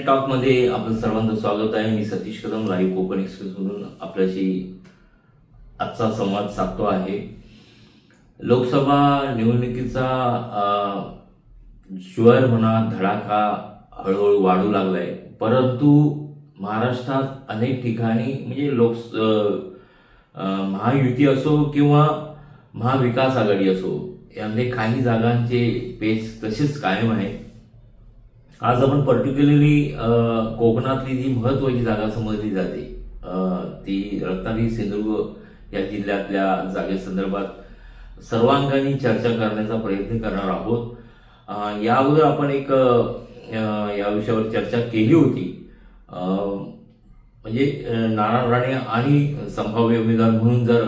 नमस्कार टॉकमध्ये आपण सर्वांचं स्वागत आहे. मी सतीश कदम लाईव्ह कोकण एक्सप्रेस मधून आपल्याशी आजचा संवाद साधतो आहे. लोकसभा निवडणुकीचा अं, ज्वर म्हणा धडाका हळूहळू वाढू लागलाय. परंतु महाराष्ट्रात अनेक ठिकाणी म्हणजे लोक महायुती असो किंवा महाविकास आघाडी असो यामध्ये काही जागांचे पेच तसेच कायम आहे आज आपण पर्टिक्युलरली कोकणातली जी महत्वाची जागा समजली जाते ती रत्नागिरी सिंधुदुर्ग या जिल्ह्यातल्या जागेसंदर्भात सर्वांगाने चर्चा करण्याचा प्रयत्न करणार आहोत. या अगोदर आपण एक या विषयावर चर्चा केली होती. म्हणजे नारायण राणे आणि संभाव्य उमेदवार म्हणून जर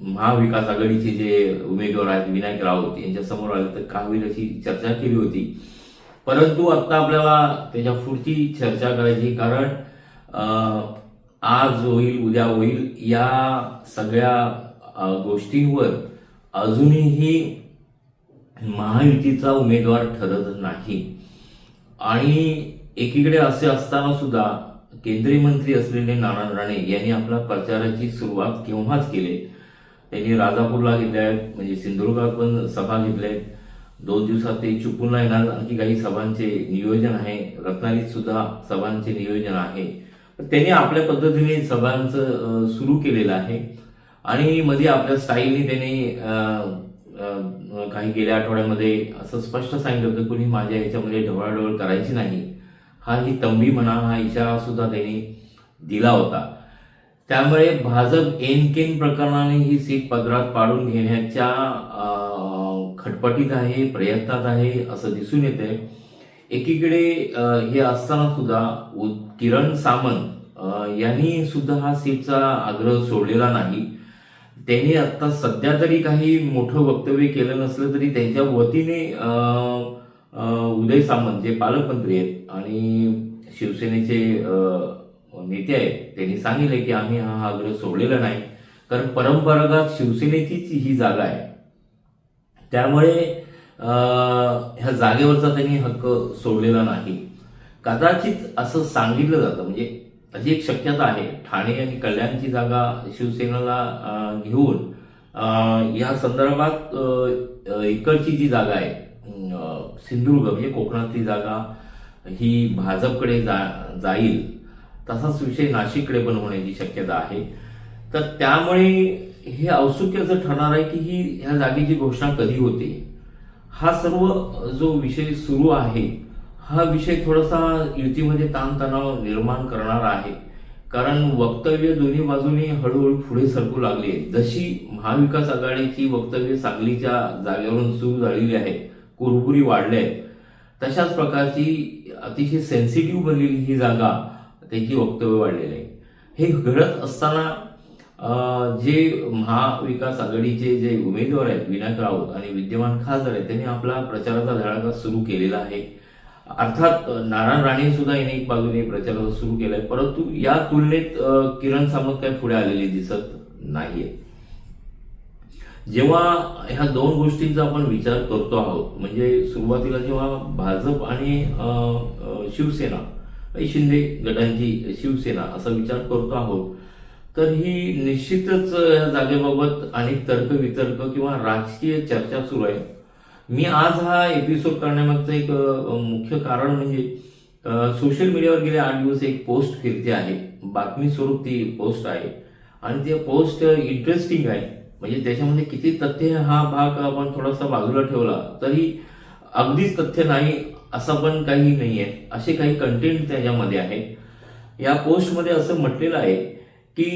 महाविकास आघाडीचे जे उमेदवार आहेत विनायक राऊत यांच्यासमोर आले तर काय होईल अशी चर्चा केली होती. परंतु आता आपल्याला त्याच्या पुढची चर्चा करायची कारण आज होईल उद्या होईल या सगळ्या गोष्टींवर अजूनही महायुतीचा उमेदवार ठरत नाही. आणि एकीकडे असे असताना सुद्धा केंद्रीय मंत्री असलेले नारायण राणे यांनी आपल्या प्रचाराची सुरुवात केव्हाच केली? त्यांनी राजापूरला घेतल्या आहेत म्हणजे सिंधुदुर्गात पण सभा घेतल्या आहेत दोन दिवसात ते चिपळूणला येणार आणखी काही सभांचे नियोजन आहे. रत्नागिरीत सुद्धा सभांचे नियोजन आहे. त्यांनी आपल्या पद्धतीने सभांचं सुरू केलेलं आहे. आणि मध्ये आपल्या स्टाईलने त्यांनी काही गेल्या आठवड्यामध्ये असं स्पष्ट सांगितलं होतं कोणी माझ्या याच्यामध्ये ढवळाढवळ करायची नाही. हा ही तंबी म्हणा हा इशारा सुद्धा त्यांनी दिला होता. त्यामुळे भाजप एनकेन प्रकरणाने ही सीट पदरात पाडून घेण्याच्या खटपटीत आहे प्रयत्नात आहे असं दिसून येते एकीकडे हे असताना सुद्धा किरण सामंत यांनी सुद्धा हा सीटचा आग्रह सोडलेला नाही. त्यांनी आता सध्या तरी काही मोठं वक्तव्य केलं नसलं तरी त्यांच्या वतीने उदय सामंत जे पालकमंत्री आहेत आणि शिवसेनेचे नेते आहेत त्यांनी सांगितले की आम्ही हा आग्रह सोडलेला नाही. कारण परंपरागत शिवसेनेचीच ही जागा आहे. त्यामुळे ह्या जागेवरचा त्यांनी हक्क सोडलेला नाही. कदाचित असं सांगितलं जातं. म्हणजे अशी एक शक्यता आहे. ठाणे आणि कल्याणची जागा शिवसेनेला घेऊन या संदर्भात इकडची जी जागा आहे सिंधुदुर्ग म्हणजे कोकणातली जागा ही भाजपकडे जा जाईल. तसाच विषय नाशिककडे पण होण्याची शक्यता आहे. तर त्यामुळे हे औत्सुक्याचं ठरणार आहे की ही ह्या जागेची घोषणा कधी होते? हा सर्व जो विषय सुरू आहे हा विषय थोडासा युतीमध्ये ताणतणाव निर्माण करणार आहे. कारण वक्तव्य दोन्ही बाजूनी हळूहळू पुढे सरकू लागले जशी महाविकास आघाडीची वक्तव्य सांगलीच्या जागेवरून सुरू झालेली आहेत कुरबुरी वाढल्या आहेत तशाच प्रकारची अतिशय सेन्सिटिव्ह बनलेली ही जागा त्याची वक्तव्य वाढलेली आहे. हे घडत असताना जे महाविकास आघाडीचे जे उमेदवार आहेत विनायक राऊत आणि विद्यमान खासदार आहेत त्यांनी आपला प्रचाराचा धडाका सुरू केलेला आहे. अर्थात नारायण राणे सुद्धा यांनी एक बाजूने प्रचार सुरू केलाय परंतु या तुलनेत किरण सामंत काय पुढे आलेली दिसत नाहीये. जेव्हा ह्या दोन गोष्टींचा आपण विचार करतो आहोत म्हणजे सुरुवातीला जेव्हा भाजप आणि शिवसेना शिंदे गटांची शिवसेना असा विचार करतो आहोत तर ही निश्चितच या जागेबाबत अनेक तर्कवितर्क किंवा राजकीय चर्चा सुरू आहे. मी आज हा एपिसोड करण्यामागचं एक मुख्य कारण म्हणजे सोशल मीडियावर गेले आठ दिवस एक पोस्ट फिरते आहे. बातमी स्वरूप ती पोस्ट आहे. आणि ते पोस्ट इंटरेस्टिंग आहे. म्हणजे त्याच्यामध्ये किती तथ्य हा भाग आपण थोडासा बाजूला ठेवला तरी अगदीच तथ्य नाही असं पण काही नाही आहे असे काही कंटेंट त्याच्यामध्ये आहे. या पोस्टमध्ये असं म्हटलेलं आहे की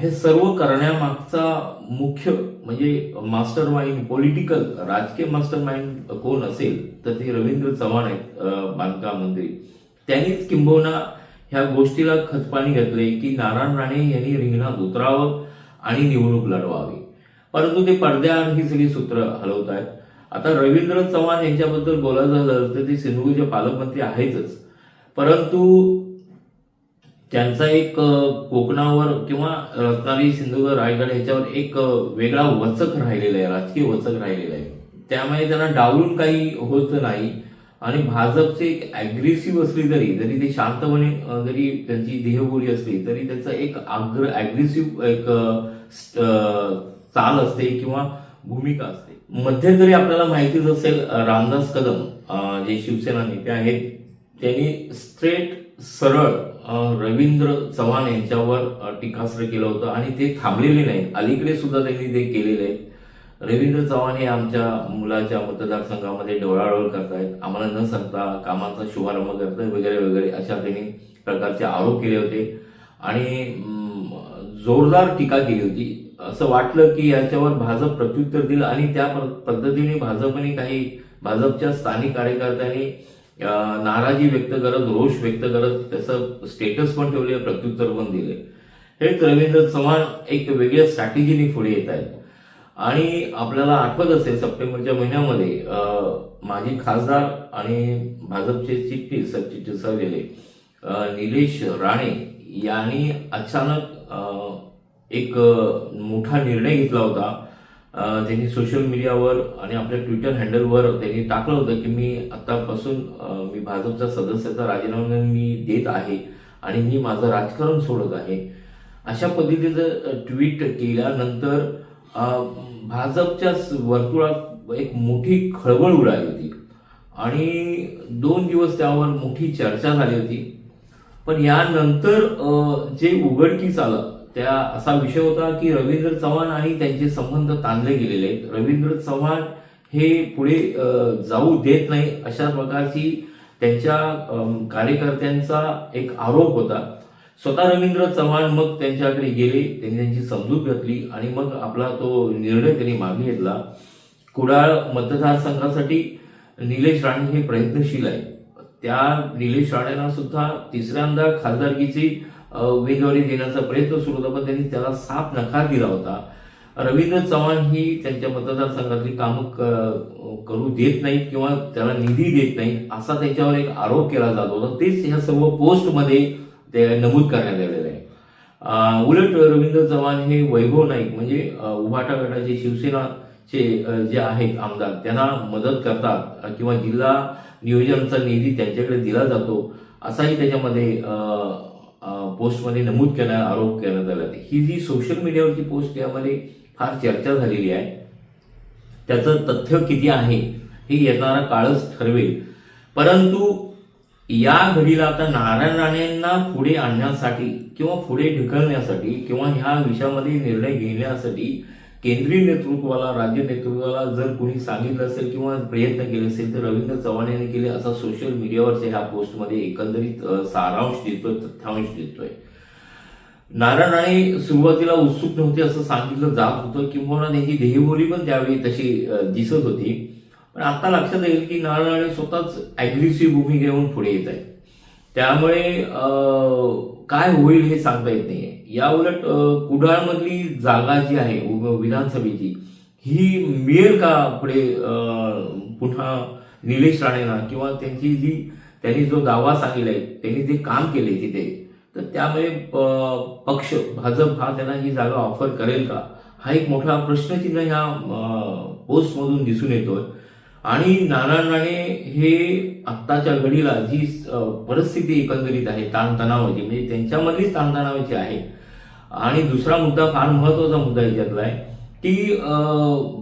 हे सर्व करण्यामागचा मुख्य म्हणजे मास्टर माइंड पॉलिटिकल राजकीय मास्टर माइंड कोण असेल तर ते रवींद्र चव्हाण आहेत बांधकाम मंत्री. त्यांनीच किंबहुना ह्या गोष्टीला खतपाणी घातले की नारायण राणे यांनी रिंगणात उतरावं आणि निवडणूक लढवावी. परंतु ते पडद्याआड ही सगळी सूत्र हलवत आहेत आता रवींद्र चव्हाण यांच्याबद्दल बोलायचं झालं तर ते सिंधुदुर्गचे पालकमंत्री आहेतच. परंतु त्यांचा एक कोकणावर किंवा रत्नागिरी सिंधुदुर्ग रायगड ह्याच्यावर एक वेगळा वचक राहिलेला आहे राजकीय वचक राहिलेला आहे. त्यामुळे त्यांना डावलून काही होत नाही. आणि भाजपचे एक ॲग्रेसिव्ह असली तरी जरी ते शांतपणे जरी त्यांची देहबोली असली तरी त्याचा एक आग्र ॲग्रेसिव्ह एक स्ट- चाल असते किंवा भूमिका असते. मध्यंतरी आपल्याला माहितीच असेल रामदास कदम जे शिवसेना नेते आहेत त्यांनी स्ट्रेट सरळ रवींद्र चव्हाण यांच्यावर टीकास्त्र केलं होतं आणि ते थांबलेले नाहीत. अलीकडे सुद्धा त्यांनी ते केलेले आहेत. रवींद्र चव्हाण हे आमच्या मुलाच्या मतदारसंघामध्ये डोळाडोळ करतायत. आम्हाला न सांगता कामाचा शुभारंभ करतायत वगैरे वगैरे अशा त्यांनी प्रकारचे आरोप केले होते. आणि जोरदार टीका केली होती. असं वाटलं की याच्यावर भाजप प्रत्युत्तर दिलं आणि त्या पद्धतीने भाजपने काही भाजपच्या स्थानिक कार्यकर्त्यांनी नाराजी व्यक्त करत रोष व्यक्त करत त्याचं स्टेटस पण ठेवले प्रत्युत्तर पण दिले. हेच रवींद्र चव्हाण एक वेगळ्या स्ट्रॅटेजीने पुढे येत आहेत. आणि आपल्याला आठवत असेल सप्टेंबरच्या महिन्यामध्ये माजी खासदार आणि भाजपचे चिटणीस सरचिटणीस असलेले निलेश राणे यांनी अचानक एक मोठा निर्णय घेतला होता. त्यांनी सोशल मीडियावर आणि आपल्या ट्विटर हँडलवर त्यांनी टाकलं होतं की मी आतापासून मी भाजपच्या सदस्याचा राजीनामा मी देत आहे आणि मी माझं राजकारण सोडत आहे. अशा पद्धतीचं ट्विट केल्यानंतर भाजपच्या वर्तुळात एक मोठी खळबळ उडाली होती. आणि दोन दिवस त्यावर मोठी चर्चा झाली होती. पण यानंतर जे उघडकीस आलं त्या असा विषय होता की रवींद्र चव्हाण आणि त्यांचे संबंध ताणले गेलेले आहेत. रवींद्र चव्हाण हे पुढे जाऊ देत नाही अशा प्रकारची त्यांच्या कार्यकर्त्यांचा एक आरोप होता. स्वतः रवींद्र चव्हाण मग त्यांच्याकडे गेले त्यांनी त्यांची समजूत घातली आणि मग आपला तो निर्णय त्यांनी मागे घेतला. कुडाळ मतदारसंघासाठी निलेश राणे हे प्रयत्नशील आहे त्या निलेश राणेंना सुद्धा तिसऱ्यांदा खासदारकीची उमेदवारी देण्याचा प्रयत्न सुरू होता पण त्यांनी त्याला साफ नकार दिला होता. रवींद्र चव्हाण ही त्यांच्या मतदारसंघातली कामं क- करू देत नाहीत किंवा त्याला निधी देत नाहीत असा त्यांच्यावर एक आरोप केला जात होता. तेच ह्या सर्व पोस्टमध्ये ते नमूद करण्यात आलेलं आहे. उलट रवींद्र चव्हाण हे वैभव नाईक म्हणजे उभाटा गटाचे शिवसेनाचे जे आहेत आमदार त्यांना मदत करतात किंवा जिल्हा नियोजनचा निधी त्यांच्याकडे दिला जातो असाही त्याच्यामध्ये पोस्टमध्ये नमूद केला आरोप करण्यात आला ही जी सोशल मीडियावरची पोस्ट यामध्ये फार चर्चा झालेली आहे. त्याचं तथ्य किती आहे हे येणारा काळच ठरवेल. परंतु या घडीला आता नारायण राणेंना पुढे आणण्यासाठी किंवा पुढे ढकलण्यासाठी किंवा ह्या विषयामध्ये निर्णय घेण्यासाठी केंद्रीय नेतृत्वाला राज्य नेतृत्वाला जर कोणी सांगितलं असेल किंवा प्रयत्न केले असेल तर रवींद्र चव्हाण यांनी केले असा सोशल मीडियावरच्या ह्या पोस्टमध्ये एकंदरीत सारांश देतोय तथ्यांश दिसतोय नारायण राणे सुरुवातीला उत्सुक नव्हते असं सांगितलं जात होतं. किंवा त्यांची देहबोली पण त्यावेळी तशी दिसत होती. पण आता लक्षात येईल की नारायण राणे स्वतःच अग्रेसिव्ह भूमिका घेऊन पुढे येत आहेत. त्यामुळे काय होईल हे सांगता येत नाहीये. या उलट कुडाळमधली जागा जी आहे विधानसभेची ही मिळेल का पुढे पुन्हा निलेश राणेंना? किंवा त्यांची जी त्यांनी जो दावा सांगितलाय त्यांनी जे काम केले तिथे तर त्यामुळे प- पक्ष भाजप हा त्यांना ही जागा ऑफर करेल का? हा एक मोठा प्रश्नचिन्ह ह्या पोस्टमधून दिसून येतोय. आणि नारायण राणे हे आत्ताच्या घडीला जी परिस्थिती एकंदरीत आहे ताणतणावाची म्हणजे त्यांच्यामधलीच ताणतणावाची आहे आणि दुसरा मुद्दा फार महत्त्वाचा मुद्दा याच्यातला आहे की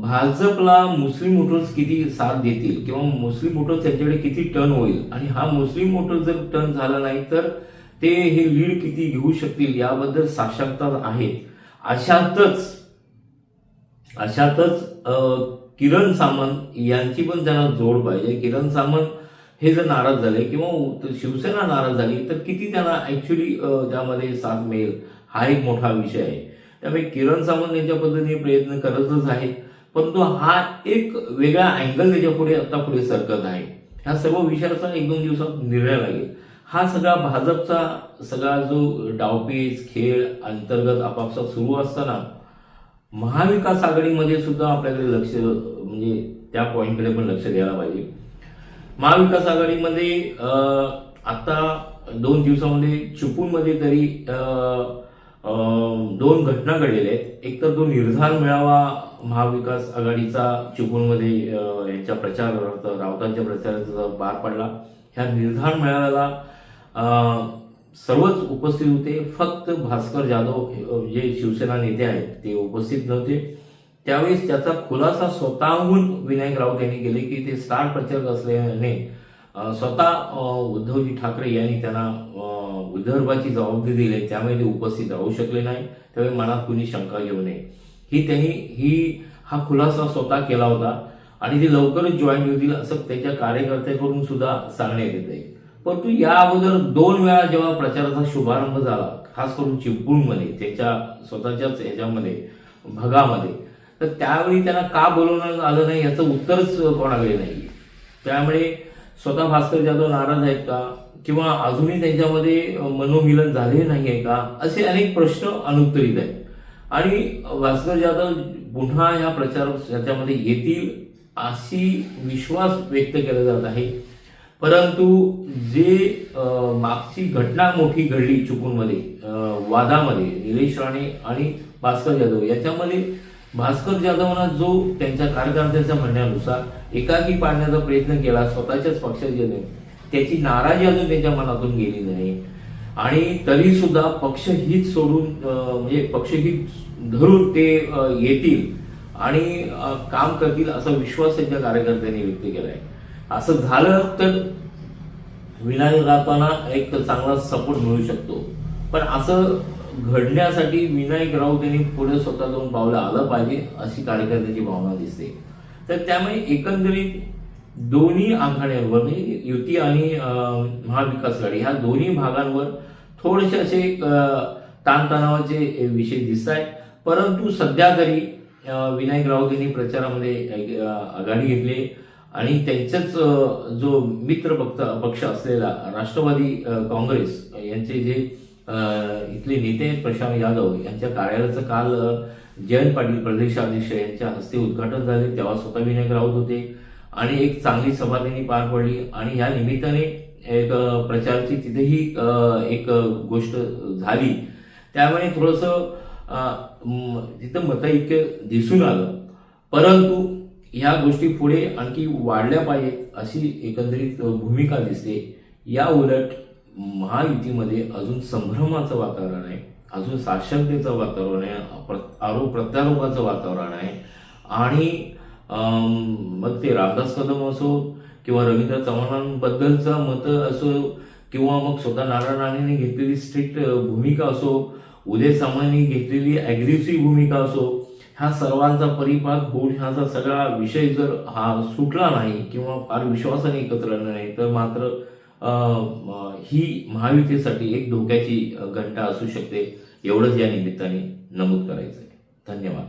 भाजपला मुस्लिम वोटर्स किती साथ देतील किंवा मुस्लिम वोटर्स त्यांच्याकडे किती टर्न होईल? आणि हा मुस्लिम वोटर जर टर्न झाला नाही तर ते हे लीड किती घेऊ शकतील याबद्दल साक्षरता आहे. अशातच अशातच किरण सामंत यांची पण त्यांना जोड पाहिजे. किरण सामंत हे जर नाराज झाले किंवा शिवसेना नाराज झाली तर किती त्यांना ऍक्च्युली त्यामध्ये साथ मिळेल? हा एक मोठा विषय आहे. त्यामुळे किरण सावंत यांच्या पद्धतीने प्रयत्न करतच आहेत. परंतु हा एक वेगळा अँगल त्याच्या पुढे आता पुढे सरकत आहे. ह्या सर्व विषयाचा एक दोन दिवसात निर्णय लागेल. हा सगळा भाजपचा सगळा जो डावपेच खेळ अंतर्गत आपापसात सुरू असताना महाविकास आघाडीमध्ये सुद्धा आपल्याकडे लक्ष म्हणजे त्या पॉईंटकडे पण लक्ष द्यायला पाहिजे. महाविकास आघाडीमध्ये आता दोन दिवसामध्ये चिपळूणमध्ये तरी आ, दोन घटना घडलेल्या आहेत. एक तर तो निर्धार मेळावा महाविकास आघाडीचा चिपळूणमध्ये यांच्या प्रचारार्थ राऊतांच्या प्रचाराचा पार पडला. ह्या निर्धार मेळाव्याला सर्वच उपस्थित होते. फक्त भास्कर जाधव जे शिवसेना नेते आहेत ते उपस्थित नव्हते. त्यावेळेस त्याचा खुलासा स्वतःहून विनायक राऊत यांनी केले की ते स्टार प्रचारक असल्याने स्वतः उद्धवजी ठाकरे यांनी त्यांना विदर्भाची जबाबदारी दिली आहे, त्यामुळे ते उपस्थित राहू शकले नाही त्यावेळी मनात कुणी शंका घेऊ नये. ही त्यांनी ही हा खुलासा स्वतः केला होता आणि ते लवकरच जॉईन होतील असं त्याच्या कार्यकर्त्याकडून सुद्धा सांगण्यात येत आहे परंतु या अगोदर दोन वेळा जेव्हा प्रचाराचा शुभारंभ झाला खास करून चिपळूणमध्ये त्याच्या स्वतःच्याच ह्याच्यामध्ये भागामध्ये तर त्यावेळी त्यांना का बोलवण्यात आलं नाही याचं उत्तरच कोणाकडे नाही त्यामुळे स्वतः भास्कर जाधव नाराज आहेत का? किंवा अजूनही त्यांच्यामध्ये मनोमिलन झाले नाही आहे का? असे अनेक प्रश्न अनुत्तरित आहेत. आणि भास्कर जाधव पुन्हा या प्रचार याच्यामध्ये येतील अशी विश्वास व्यक्त केला जात आहे. परंतु जे मागची घटना मोठी घडली चुकूनमध्ये वादामध्ये निलेश राणे आणि भास्कर जाधव याच्यामध्ये भास्कर जाधवनं जो त्यांच्या कार्यकर्त्यांच्या म्हणण्यानुसार एकाकी पाडण्याचा प्रयत्न केला स्वतःच्याच पक्षाचे त्याची नाराजी अजून त्यांच्या मनातून गेली नाही. आणि तरी सुद्धा पक्षहित सोडून म्हणजे पक्षहित धरून ते येतील आणि काम करतील असा विश्वास त्यांच्या कार्यकर्त्यांनी व्यक्त केला आहे असं झालं तर विनायक राऊतांना एक चांगला सपोर्ट मिळू शकतो. पण असं घडण्यासाठी विनायक राऊत यांनी पुढे स्वतः दोन पावलं आलं पाहिजे अशी कार्यकर्त्याची भावना दिसते. तर त्यामुळे एकंदरीत दोन्ही आघाड्यांवर म्हणजे युती आणि महाविकास आघाडी ह्या दोन्ही भागांवर थोडेसे असे ताणतणावाचे विषय दिसत आहेत परंतु सध्या तरी विनायक राऊत यांनी प्रचारामध्ये आघाडी घेतली आणि त्यांच्याच जो मित्र पक्ष पक्ष असलेला राष्ट्रवादी काँग्रेस यांचे जे इथले नेते प्रशांत यादव. यांच्या कार्यालयाचं काल जयंत पाटील प्रदेशाध्यक्ष यांच्या हस्ते उद्घाटन झाले. तेव्हा स्वतः विनायक राऊत होते. आणि एक चांगली सभा त्यांनी पार पडली. आणि या निमित्ताने एक प्रचारची प्रचाराची तिथेही एक गोष्ट झाली. त्यामुळे थोडंसं तिथं मत तिथं मतैक्य दिसून आलं. परंतु ह्या गोष्टी पुढे आणखी वाढल्या पाहिजेत अशी एकंदरीत भूमिका दिसते. या उलट महायुतीमध्ये अजून संभ्रमाचं वातावरण आहे अजून साक्षरतेचं वातावरण आहे प्र- आरोप प्रत्यारोपाचं वातावरण आहे. आणि मग ते रामदास कदम असो किंवा रवींद्र चव्हाणांबद्दलचं मत असो किंवा मग स्वतः नारायण राणेने घेतलेली स्ट्रिक्ट भूमिका असो उदय सामंतनी घेतलेली अग्रेसिव्ह भूमिका असो ह्या सर्वांचा परिपाक होऊन ह्याचा सगळा विषय जर हा सुटला नाही किंवा फार विश्वासाने एकत्र नाही तर मात्र ही महायुतीसाठी एक धोक्याची घंटा असू शकते एवढंच या निमित्ताने नमूद करायचं आहे धन्यवाद.